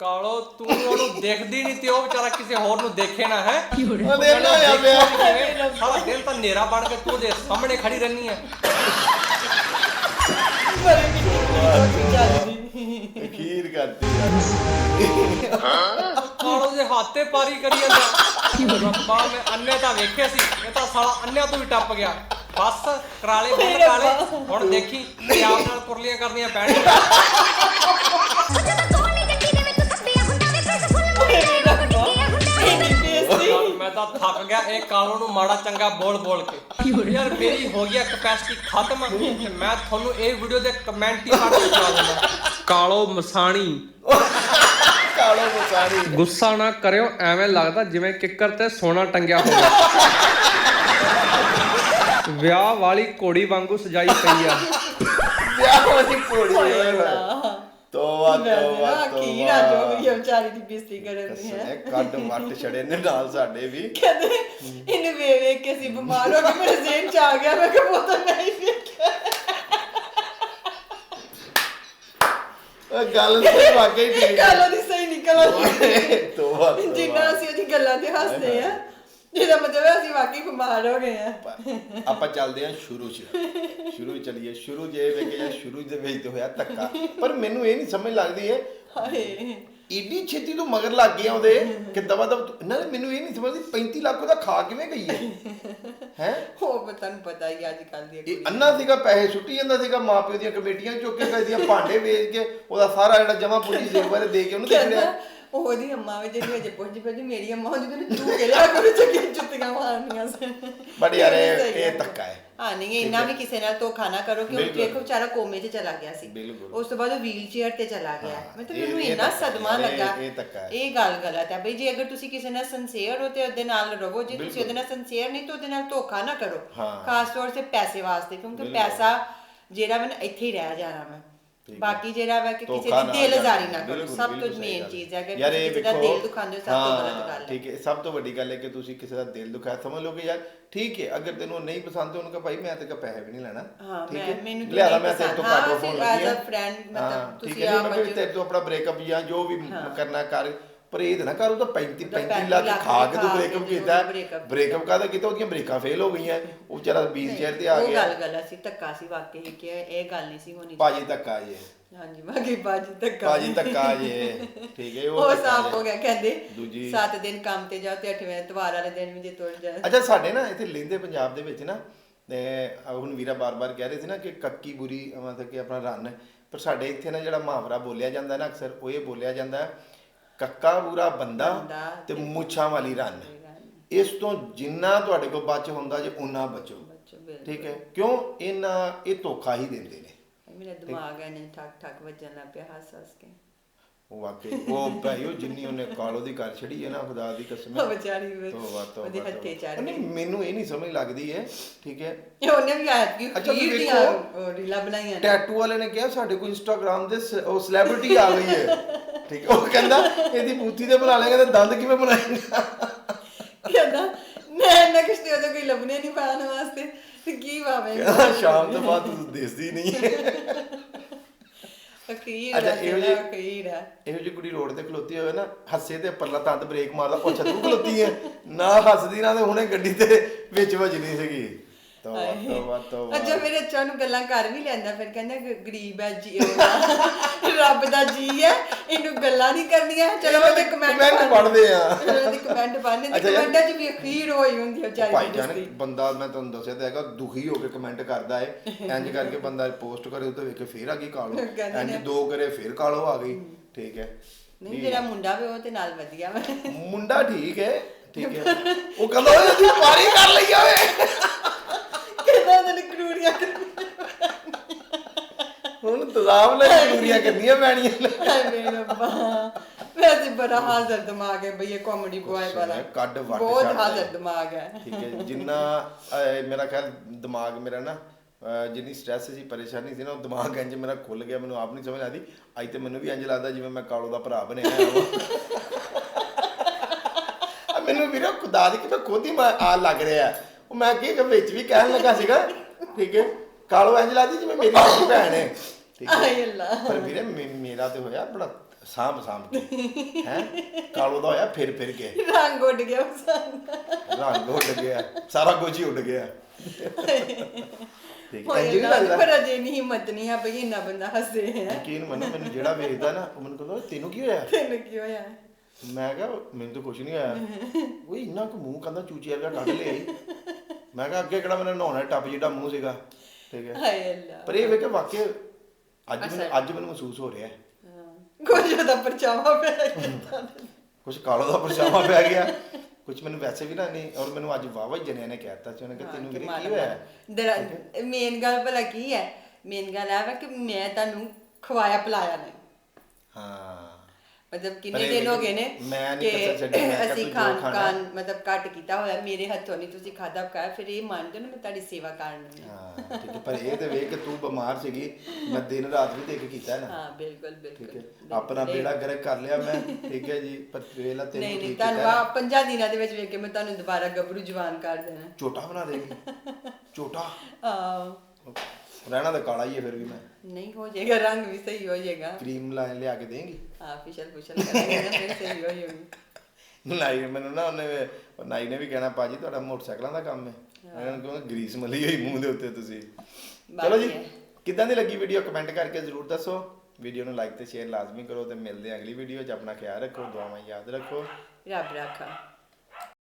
ਕਾਲੋ ਤੂੰ ਉਹਨੂੰ ਦੇਖਦੀ ਨਹੀਂ ਤੇ ਉਹ ਵਿਚਾਰਾ ਕਿਸੇ ਹੋਰ ਨੂੰ ਦੇਖੇ ਨਾ ਹੈ? ਉਹ ਦੇਖਣਾ ਹੋਇਆ ਪਿਆ ਸਾਰਾ ਦਿਨ ਤਾਂ ਨੇਰਾ ਬਣ ਕੇ ਤੂੰ ਉਹਦੇ ਸਾਹਮਣੇ ਖੜੀ ਰਹਿਨੀ ਆ। ਅਖੀਰ ਕਰਤੀ ਯਾਰ। ਕਾਲੋ ਦੇ ਹੱਥ ਪਾਰੀ ਕਰੀ ਜਾਂਦਾ। ਰੱਬਾ ਮੈਂ ਅੰਨੇ ਤਾਂ ਵੇਖੇ ਸੀ ਇਹ ਤਾਂ ਸਾਲਾ ਅੰਨਿਆਂ ਤੋਂ ਵੀ ਟੱਪ ਗਿਆ। ਬਸ ਕਰਾਲੇ ਬੁੱਲ ਕਾਲੇ ਹੁਣ ਦੇਖੀ ਪਿਆਰ ਨਾਲ ਕੁਰਲੀਆਂ ਕਰਨੀਆਂ ਪੈਣਗੀਆਂ ਮੈਂ ਤਾਂ ਥੱਕ ਗਿਆ ਇਹ ਕਾਲੋ ਨੂੰ ਮਾੜਾ ਚੰਗਾ ਬੋਲ ਬੋਲ ਕੇ। ਯਾਰ ਮੇਰੀ ਹੋ ਗਿਆ ਕਪੈਸਿਟੀ ਖਤਮ। ਮੈਂ ਤੁਹਾਨੂੰ ਇਹ ਵੀਡੀਓ ਦੇ ਕਮੈਂਟ ਹੀ ਪੜ੍ਹ ਕੇ ਦਿੰਦਾ। ਕਾਲੋ ਮਸਾਣੀ। ਕਾਲੋ ਮਸਾਰੀ ਗੁੱਸਾ ਨਾ ਕਰਿਓ ਐਵੇਂ ਲੱਗਦਾ ਜਿਵੇਂ ਕਿੱਕਰ ਤੇ ਸੋਨਾ ਟੰਗਿਆ ਹੋਵੇ। ਵਿਆਹ ਵਾਲੀ ਘੋੜੀ ਵਾਂਗੂ ਸਜਾਈ ਪਈ ਆ। ਵਿਆਹ ਵਾਲੀ ਕੋੜੀ ਤੋਵਾ ਤੋਵਾ ਕੀ ਨਾ ਜੋ ਤੋਵਾ ਗਈ ਵਿਚਾਰੀ ਦੀ ਬੇਇੱਜ਼ਤੀ ਕਰਨ ਦੀ ਹੈ? ਕੱਢ ਵੱਟ ਛੜੇ ਨੇ ਨਾਲ ਸਾਡੇ ਵੀ। ਕਹਿੰਦੇ ਇਹਨੂੰ ਕੇ ਅਸੀਂ ਬਿਮਾਰ ਹੋ ਗਏ ਮੇਰੇ ਜ਼ੇਨ ਚ ਆ ਗਿਆ ਮੈਂ ਕਿਹਾ ਉਹ ਤਾਂ ਨਹੀਂ ਵੇਖਿਆ। ਉਹ ਗੱਲ ਤੇ ਵਾਕਈ ਠੀਕ ਹੈ। ਗੱਲ ਉਹਦੀ ਸਹੀ ਨਿਕਲ ਆਈ ਤੋਵਾ ਜਿੰਨਾ ਅਸੀਂ ਉਹਦੀ ਗੱਲਾਂ ਤੇ ਹੱਸਦੇ ਆ ਇਹਦਾ ਮਤਲਬ ਹੈ ਅਸੀਂ ਵਾਕਈ ਬਿਮਾਰ ਹੋ ਗਏ ਆ। ਆਪਾਂ ਚੱਲਦੇ ਹਾਂ ਸ਼ੁਰੂ ਚ। ਸ਼ੁਰੂ ਚਲੀਏ। ਸ਼ੁਰੂ ਜੇ ਵੇਖਿਆ ਸ਼ੁਰੂ ਦੇ ਵਿੱਚ ਤੇ ਹੋਇਆ ਧੱਕਾ। ਪਰ ਮੈਨੂੰ ਇਹ ਨਹੀਂ ਸਮਝ ਲੱਗਦੀ ਹੈ ਹਾਏ। ਏਡੀ ਛੇਤੀ ਤੋਂ ਮਗਰ ਲੱਗ ਗਿਆ ਉਹਦੇ ਕਿ ਦਵਾ ਦਵ ਇਹਨਾਂ ਨੇ ਮੈਨੂੰ ਇਹ ਨਹੀਂ ਸਮਝਦੀ 35 ਲੱਖ ਉਹਦਾ ਖਾ ਕਿਵੇਂ ਗਈ ਹੈ? ਹੈ? ਉਹ ਤੁਹਾਨੂੰ ਪਤਾ ਹੀ ਅੱਜ ਕੱਲ ਦੀ ਇਹ ਅੰਨਾ ਸੀਗਾ ਪੈਸੇ ਸੁੱਟੀ ਜਾਂਦਾ ਸੀਗਾ ਮਾਪਿਓ ਦੀਆਂ ਕਮੇਟੀਆਂ ਚੁੱਕ ਕੇ ਭਾਂਡੇ ਵੇਚ ਕੇ ਉਹਦਾ ਸਾਰਾ ਜਿਹੜਾ ਜਮਾ ਪੂੰਜੀ ਸੇਵ ਦੇ ਕੇ ਉਹਨੂੰ ਦੇ ਛੜਿਆ ਉਹਦੀ ਅੰਮਾ ਵੀ ਜਿਹੜੀ ਅਜੇ ਪੁੱਛ ਪਈ ਮੇਰੀ ਅੰਮਾ ਉਹਦੀ ਤੈਨੂੰ ਚੂ ਕੇ ਲਿਆ ਕਰੂ ਚੱਕੀ ਜੁੱਤੀਆਂ ਮਾਰਨੀਆਂ ਸੀ। ਬਟ ਯਾਰ ਇਹ ਧੱਕਾ ਹੈ। ਹਾਂ ਨਹੀਂ ਇੰਨਾ ਵੀ ਕਿਸੇ ਨਾਲ ਧੋਖਾ ਨਾ ਕਰੋ ਕਿ ਉਹ ਬਿਲਕੁਲ। ਦੇਖੋ ਵਿਚਾਰਾ ਕੋਮੇ 'ਚ ਚਲਾ ਗਿਆ ਸੀ। ਉਸ ਤੋਂ ਬਾਅਦ ਉਹ ਵੀਲ ਚੇਅਰ ਤੇ ਚਲਾ ਗਿਆ। ਮਤਲਬ ਮੈਨੂੰ ਇੰਨਾ ਸਦਮਾ ਲੱਗਾ। ਇਹ ਗੱਲ ਗਲਤ ਹੈ ਬਈ ਜੇ ਅਗਰ ਤੁਸੀਂ ਕਿਸੇ ਨਾਲ ਸਿੰਸੀਅਰ ਹੋ ਤੇ ਉਹਦੇ ਨਾਲ ਰਹੋ ਜੇ ਤੁਸੀਂ ਉਹਦੇ ਨਾਲ ਸਿੰਸੀਅਰ ਨਹੀਂ ਤਾਂ ਉਹਦੇ ਨਾਲ ਧੋਖਾ ਨਾ ਕਰੋ। ਖਾਸ ਤੌਰ ਤੇ ਪੈਸੇ ਵਾਸਤੇ ਕਿਉਂਕਿ। ਪੈਸਾ ਜਿਹੜਾ ਮੈਂ ਇੱਥੇ ਹੀ ਰਹਿ ਜਾਣਾ ਮੈਂ। ਬਾਕੀ ਜਿਹੜਾ ਵਾ ਕਿ ਕਿਸੇ ਦੀ ਨਾ ਦਿਲਜ਼ਾਰੀ ਕਰਨਾ। ਨਾ ਕਰੋ। ਸਭ ਤੋਂ ਮੇਨ ਚੀਜ਼ ਹੈ ਕਿ ਕਿਸੇ ਦਾ ਦਿਲ ਦੁਖਾਉਂਦੇ ਸਭ ਤੋਂ ਗਲਤ ਗੱਲ ਹੈ। ਠੀਕ ਹੈ ਸਭ ਤੋਂ ਵੱਡੀ ਗੱਲ ਹੈ ਕਿ ਤੁਸੀਂ ਕਿਸੇ ਦਾ ਦਿਲ ਦੁਖਾਇਆ। ਸਮਝ ਲਓ ਕਿ ਯਾਰ ਠੀਕ ਹੈ ਅਗਰ ਤੈਨੂੰ ਨਹੀਂ ਪਸੰਦ ਤੇ ਉਹਨੂੰ ਕਹ ਭਾਈ ਮੈਂ ਤੇ ਕਾ ਪੈਸੇ ਵੀ ਨਹੀਂ ਲੈਣਾ। ਠੀਕ ਹੈ? ਮੈਨੂੰ ਲਿਆ ਮੈਂ ਤੇਰੇ ਤੋਂ ਹਾਂ, ਫੋਨ ਫਿਰ ਲੱਗੀ as ਆ a friend ਮਤਲਬ ਹਾਂ, ਠੀਕ ਤੁਸੀਂ ਮੈਂ ਤੇਰੇ ਤੋਂ ਆਪਣਾ ਬ੍ਰੇਕਅਪ ਜਾਂ ਜੋ ਵੀ ਕਰਨਾ ਕਰ ਪਰ ਇਹ ਤਾਂ ਨਾ ਕਰ ਉਹ ਤਾਂ 35 ਤਾਂ 35 ਲੱਖ ਖਾ ਕੇ ਤੂੰ ਬ੍ਰੇਕਅਪ ਕੀਤਾ। ਬ੍ਰੇਕਅਪ ਕਾਹਦਾ ਕੀਤਾ? ਉਹਦੀਆਂ ਬ੍ਰੇਕਾਂ ਫੇਲ ਹੋ ਗਈਆਂ। ਉਹ ਵਿਚਾਰਾ ਵੀਲ ਚੇਅਰ ਤੇ ਆ ਉਹ ਗਿਆ। ਗੱਲ ਗਲਤ ਸੀ ਧੱਕਾ ਸੀ ਵਾਕਈ ਕਿ ਇਹ ਗੱਲ ਨਹੀਂ ਸੀ ਹੋਣੀ ਭਾਜੀ ਧੱਕਾ ਜੇ। ਹਾਂਜੀ ਬਾਕੀ ਬਾਜੀ ਧੱਕਾ। ਭਾਜੀ ਧੱਕਾ ਜੇ। ਠੀਕ ਹੈ ਉਹ ਸਾਫ਼। ਹੋ ਗਿਆ ਕਹਿੰਦੇ ਦੂਜੀ- 7 ਦਿਨ ਕੰਮ ਤੇ ਜਾਓ ਤੇ 8ਵੇਂ ਇਤਵਾਰ ਵਾਲੇ ਦਿਨ ਵੀ ਜੇ ਤੁਰ ਜਾ ਅੱਛਾ ਸਾਡੇ ਨਾ ਇੱਥੇ ਲਹਿੰਦੇ ਪੰਜਾਬ ਦੇ ਵਿੱਚ ਨਾ ਤੇ ਹੁਣ ਵੀਰਾ ਬਾਰ-ਬਾਰ ਕਹਿ ਰਹੇ ਸੀ ਨਾ ਕਿ ਕੱਕੀ ਬੁਰੀ ਮਤਲਬ ਕਿ ਆਪਣਾ ਰਨ ਪਰ ਸਾਡੇ ਇੱਥੇ ਨਾ ਜਿਹੜਾ ਮੁਹਾਵਰਾ ਬੋਲਿਆ ਜਾਂਦਾ ਨਾ ਅਕਸਰ ਉਹ ਇਹ ਬੋਲਿਆ ਜਾਂਦਾ ਹੈ, ਕੱਕਾ ਬੁਰਾ ਬੰਦਾ ਤੇ ਮੁੱਛਾਂ ਵਾਲੀ ਰਨ। ਇਸ ਤੋਂ ਜਿੰਨਾ ਤੁਹਾਡੇ ਕੋਲ ਬਚ ਹੁੰਦਾ ਜੇ ਉਨਾ ਬਚੋ। ਠੀਕ ਹੈ? ਕਿਉਂ? ਇਹਨਾਂ ਇਹ ਧੋਖਾ ਹੀ ਦਿੰਦੇ ਨੇ। ਮੇਰਾ ਦਿਮਾਗ ਐ ਨਹੀਂ ਠੱਕ ਠੱਕ ਵੱਜਣ ਲੱਗ ਪਿਆ ਹੱਸ ਹੱਸ ਕੇ। ਉਹ ਵਾਕਈ ਉਹ ਭਾਈਓ ਜਿੰਨੀ ਉਹਨੇ ਕਾਲੋ ਦੀ ਕਰ ਛੜੀ ਹੈ ਨਾ ਖੁਦਾ ਦੀ ਕਸਮ ਹੈ। ਉਹ ਵਿਚਾਰੀ ਉਹਦੇ ਹੱਥੇ ਨਹੀਂ ਮੈਨੂੰ ਇਹ ਨਹੀਂ ਸਮਝ ਲੱਗਦੀ ਹੈ ਠੀਕ ਹੈ? ਇਹ ਉਹਨੇ ਵੀ ਆਇਆ ਕਿ ਖੀਰ ਦੀਆਂ ਰੀਲਾ ਬਣਾਈਆਂ ਟੈਟੂ ਵਾਲੇ ਨੇ ਕਿਹਾ ਸਾਡੇ ਕੋਲ ਇੰਸਟਾਗ੍ਰam ਦੇ ਉਹ ਸੈਲਿਬ੍ਰਿਟੀ ਆ ਗਈ ਹੈ। [laughs] ਠੀਕ ਉਹ ਕਹਿੰਦਾ ਇਹਦੀ ਬੂਥੀ ਤੇ ਬਣਾ ਲੇਗਾ ਤੇ ਦੰਦ ਕਿਵੇਂ ਬਣਾਏਗਾ ਕਹਿੰਦਾ ਮੈਂ ਨਾ ਕਿਸ਼ਤੇ ਉਹਦੇ ਕੋਈ ਲੱਭਣੇ ਨਹੀਂ ਪਾਣ ਵਾਸਤੇ। ਤੇ ਕੀ ਕਹਿੰਦਾ ਸ਼ਾਮ ਤੋਂ ਬਾਅਦ ਤੂੰ ਦਿਸਦੀ ਨਹੀਂ ਅਖੀਰ ਅੱਛਾ, ਇਹੋ ਜਿਹੀ- ਅਖੀਰ ਹੈ ਇਹੋ ਜਿਹੀ ਕੁੜੀ ਰੋਡ ਤੇ ਖਲੋਤੀ ਹੋਵੇ ਨਾ ਹੱਸੇ ਤੇ ਪਰਲਾ ਤੰਦ ਬ੍ਰੇਕ ਮਾਰਦਾ ਪੁੱਛ ਤੂੰ ਖਲੋਤੀ ਹੈ? ਨਾ ਹੱਸਦੀ ਨਾ ਤੇ ਹੁਣੇ ਗੱਡੀ ਤੇ ਵਿੱਚ ਵੱਜਣੀ ਸੀਗੀ। ਤੋਬਾ ਤੋਬਾ ਤੋਬਾ ਅੱਛਾ ਮੇਰੇ ਅੱਛਾ ਨੂੰ ਗੱਲਾਂ ਕਰ ਵੀ ਲੈਂਦਾ ਫਿਰ ਕਹਿੰਦਾ ਗਰੀਬ ਹੈ ਜੀ ਉਹ ਰੱਬ ਦਾ ਜੀ ਹੈ ਇਹਨੂੰ ਗੱਲਾਂ ਨਹੀਂ ਕਰਨੀਆਂ। ਚਲੋ ਉਹਦੇ ਕਮੈਂਟ ਪੜ੍ਹਦੇ ਆ। ਉਹਦੇ ਕਮੈਂਟ ਪੜ੍ਹਨੇ ਤੇ। ਕਮੈਂਟਾਂ 'ਚ ਵੀ ਅਖੀਰ ਹੋਈ ਹੁੰਦੀ ਹੈ ਵਿਚਾਰੀ ਭਾਈ ਜਾਨ। ਬੰਦਾ ਮੈਂ ਤੁਹਾਨੂੰ ਦੱਸਿਆ ਤਾਂ ਹੈਗਾ ਦੁਖੀ ਹੋ ਕੇ ਕਮੈਂਟ ਕਰਦਾ ਏ। ਇੰਜ ਕਰਕੇ ਬੰਦਾ ਪੋਸਟ ਕਰੇ ਉੱਤੇ ਵੇਖ ਕੇ ਫੇਰ ਆ ਗਈ ਕਾਲੋ। ਇੰਜ। ਦੋ ਕਰੇ ਫੇਰ ਕਾਲੋ ਆ ਗਈ। ਠੀਕ ਹੈ। ਨਹੀਂ ਜਿਹੜਾ ਮੁੰਡਾ ਵੇ ਉਹ ਤੇ ਨਾਲ ਵਧੀਆ ਮੁੰਡਾ ਠੀਕ ਹੈ ਠੀਕ ਹੈ। ਉਹ ਕਹਿੰਦਾ ਓਏ ਅਸੀਂ ਪਾਰੀ ਕਰ ਲਈ ਓਏ ਕਹਿੰਦਾ ਉਹਨੇ ਕਰੂੜੀਆਂ ਹੁਣ ਤਜ਼ਾਬ ਲੈ ਚੂਰੀਆਂ ਕਰਨੀਆਂ ਪੈਣੀਆਂ ਹਾਏ ਮੇਰੇ ਰੱਬਾ। ਵੈਸੇ ਬੜਾ ਹਾਜ਼ਰ ਦਿਮਾਗ ਹੈ ਬਈ ਇਹ ਕਾਮੇਡੀ ਬੁਆਏ ਵਾਲਾ। ਕੱਢ ਵੱਟ ਬਹੁਤ ਹਾਜ਼ਰ। ਦਿਮਾਗ ਹੈ। ਠੀਕ ਹੈ ਜਿੰਨਾ ਮੇਰਾ ਖਿਆਲ ਦਿਮਾਗ ਮੇਰਾ ਨਾ ਜਿੰਨੀ ਸਟ੍ਰੈਸ ਸੀ ਪਰੇਸ਼ਾਨੀ ਸੀ ਨਾ ਉਹ ਦਿਮਾਗ ਇੰਜ ਮੇਰਾ ਖੁੱਲ ਗਿਆ ਮੈਨੂੰ ਆਪ ਨਹੀਂ ਸਮਝ ਆਦੀ ਅੱਜ ਤੇ ਮੈਨੂੰ ਵੀ ਇੰਜ ਲੱਗਦਾ ਜਿਵੇਂ ਮੈਂ ਕਾਲੋ ਦਾ ਭਰਾ ਬਣਿਆ [laughs] ਆ ਮੈਨੂੰ ਵੀਰੇ ਖੁਦਾ ਦੀ ਕਿ ਮੈਂ ਖੁਦ ਹੀ ਆ ਲੱਗ ਰਿਹਾ। ਉਹ ਮੈਂ ਕੀ ਕਿ ਵਿੱਚ ਵੀ ਕਹਿਣ ਲੱਗਾ ਸੀਗਾ ਠੀਕ ਹੈ ਕਾਲੋ ਇੰਜ ਲੱਗਦੀ ਜਿਵੇਂ ਮੇਰੀ ਭੈਣ ਹੈ। ਠੀਕ ਹੈ। ਆਏ ਅੱਲਾ। ਪਰ ਵੀਰੇ ਮੇ- ਮੇਰਾ ਤੇ ਹੋਇਆ ਬੜਾ ਸਾਂਭ ਸਾਂਭ ਕੇ ਹੈ ਕਾਲੋ ਦਾ ਹੋਇਆ ਫਿਰ ਫਿਰ ਕੇ। ਰੰਗ ਉੱਡ ਗਿਆ ਉਸ ਦਾ। ਰੰਗ ਉੱਡ ਗਿਆ ਸਾਰਾ ਕੁਝ ਹੀ ਉੱਡ ਗਿਆ। ਠੀਕ ਹੈ ਜੀ ਹੋਏ ਲੱਗਦਾ। ਪਰ ਅਜੇ ਨਹੀਂ ਹਿੰਮਤ ਨਹੀਂ ਹੈ ਬਈ ਇੰਨਾ ਬੰਦਾ ਹੱਸੇ ਹੈ। ਯਕੀਨ ਮੰਨੋ ਮੈਨੂੰ ਜਿਹੜਾ ਵੇਖਦਾ ਨਾ ਉਹ ਮੈਨੂੰ ਕਹਿੰਦਾ ਤੈਨੂੰ ਕੀ ਹੋਇਆ? ਤੈਨੂੰ ਕੀ ਹੋਇਆ? ਮੈਂ ਕਿਹਾ ਮੈਨੂੰ ਤਾਂ ਕੁਝ ਨਹੀਂ ਹੋਇਆ। ਉਹ ਇੰਨਾ ਕੁ ਮੂੰਹ ਕਹਿੰਦਾ ਚੂਚੀ ਵਰਗਾ ਕੱਢ ਲਿਆ ਈ। ਮੈਂ ਕਿਹਾ ਅੱਗੇ ਕਿਹੜਾ ਮੈਨੂੰ ਨਹਾਉਣਾ ਟੱਪ ਜਿਹੜਾ ਮੂੰਹ ਸੀਗਾ ਠੀਕ ਹੈ। ਹਾਏ ਅੱਲਾ। ਪਰ ਇਹ ਵੇ ਕਿ ਵਾਕਿਆ ਅੱਜ ਮੈਨੂੰ ਅੱਜ ਮੈਨੂੰ ਮਹਿਸੂਸ ਹੋ ਰਿਹਾ ਹੈ। ਕੁਝ ਉਹਦਾ ਪਰਚਾਵਾ ਪਿਆ ਕੀਤਾ ਕੁਝ ਕਾਲੋ ਦਾ ਪਰਛਾਵਾਂ ਪੈ ਗਿਆ। ਕੁਝ ਮੈਨੂੰ ਵੈਸੇ ਵੀ ਨਾ ਨਹੀਂ ਔਰ ਮੈਨੂੰ ਅੱਜ ਵਾਵਾ ਜਣਿਆਂ ਨੇ ਕਹਿਤਾ ਸੀ ਉਹਨੇ ਕਿ ਤੈਨੂੰ ਵੀਰੇ ਕੀ ਹੋਇਆ? ਮੇਨ ਗੱਲ ਭਲਾ ਕੀ ਹੈ? ਮੇਨ ਗੱਲ ਵਾ ਕਿ ਮੈਂ ਤੁਹਾਨੂੰ ਖਵਾਇਆ ਪਿਲਾਇਆ ਨਹੀਂ। ਹਾਂ। ਮਤਲਬ ਕਿੰਨੇ ਦਿਨ ਹੋ ਗਏ ਨੇ ਮੈਂ ਨਹੀਂ ਕਸਰ ਛੱਡੀ, ਮੈਂ ਅਸੀਂ ਤੂੰ ਖਾਣ ਖਾਣਾ। ਮਤਲਬ ਘੱਟ ਕੀਤਾ ਹੋਇਆ ਮੇਰੇ ਹੱਥੋਂ ਨਹੀਂ ਤੁਸੀਂ ਖਾਦਾ ਪਕਾਇਆ ਫਿਰ ਇਹ ਮੰਨਦੇ ਨਾ ਮੈਂ ਤੁਹਾਡੀ ਸੇਵਾ ਕਰਨੀ ਹੈ। ਹਾਂ ਠੀਕ ਹੈ ਪਰ ਇਹ ਤੇ ਵੇਖ ਕਿ ਤੂੰ ਬਿਮਾਰ ਸੀਗੀ ਮੈਂ ਦਿਨ ਰਾਤ ਵੀ ਦੇਖ ਕੀਤਾ ਨਾ। ਹਾਂ ਬਿਲਕੁਲ ਠੀਕ ਬਿਲਕੁਲ। ਹੈ ਆਪਣਾ ਬੇੜਾ ਗਰਕ ਕਰ ਲਿਆ ਮੈਂ ਠੀਕ ਹੈ ਜੀ ਪਰ ਵੇਲਾ ਤੈਨੂੰ ਨਹੀਂ ਨਹੀਂ ਠੀਕ ਤੁਹਾਨੂੰ ਆ ਪੰਜਾਂ ਦਿਨਾਂ ਦੇ ਵਿੱਚ ਵੇਖ ਕੇ ਮੈਂ ਤੁਹਾਨੂੰ ਦੁਬਾਰਾ ਗੱਭਰੂ ਜਵਾਨ ਕਰ ਦੇਣਾ। ਝੋਟਾ ਬਣਾ ਦੇਗੀ ਝੋਟਾ। ਆ ਰਹਿਣਾ ਤਾਂ ਕਾਲਾ ਹੀ ਹੈ ਫਿਰ ਵੀ ਮੈਂ। ਨਹੀਂ ਹੋ ਜਾਏਗਾ ਰੰਗ ਵੀ ਸਹੀ ਹੋ ਜਾਏਗਾ। ਕਰੀਮ ਲਾ ਲਿਆ ਕੇ ਦੇਂਗੀ? ਹਾਂ ਫਿਸ਼ਲ ਫੁਸ਼ਲ ਕਰਾਂਗੇ ਨਾ ਫਿਰ ਸਹੀ ਹੋ ਜਾਊਗੀ। ਨਾਈ ਮੈਨੂੰ ਨਾ ਉਹਨੇ ਉਹ ਨਾਈ ਨੇ ਵੀ ਕਹਿਣਾ ਪਾਜੀ ਤੁਹਾਡਾ ਮੋਟਰਸਾਈਕਲਾਂ ਦਾ ਕੰਮ ਹੈ। ਉਹਨੂੰ ਕਹਾਂ ਗਰੀਸ ਮਲੀ ਹੋਈ ਮੂੰਹ ਦੇ ਉੱਤੇ ਤੁਸੀਂ। ਚਲੋ ਜੀ ਬਾਕੀ ਹੈ। ਕਿੱਦਾਂ ਦੀ ਲੱਗੀ ਵੀਡੀਓ ਕਮੈਂਟ ਕਰਕੇ ਜ਼ਰੂਰ ਦੱਸੋ। ਵੀਡੀਓ ਨੂੰ ਲਾਈਕ ਤੇ ਸ਼ੇਅਰ ਲਾਜ਼ਮੀ ਕਰੋ ਤੇ ਮਿਲਦੇ ਹਾਂ ਅਗਲੀ ਵੀਡੀਓ 'ਚ। ਆਪਣਾ ਖਿਆਲ ਰੱਖੋ ਦੁਆਵਾਂ ਯਾਦ ਰੱਖੋ। ਰੱਬ ਰਾਖਾ।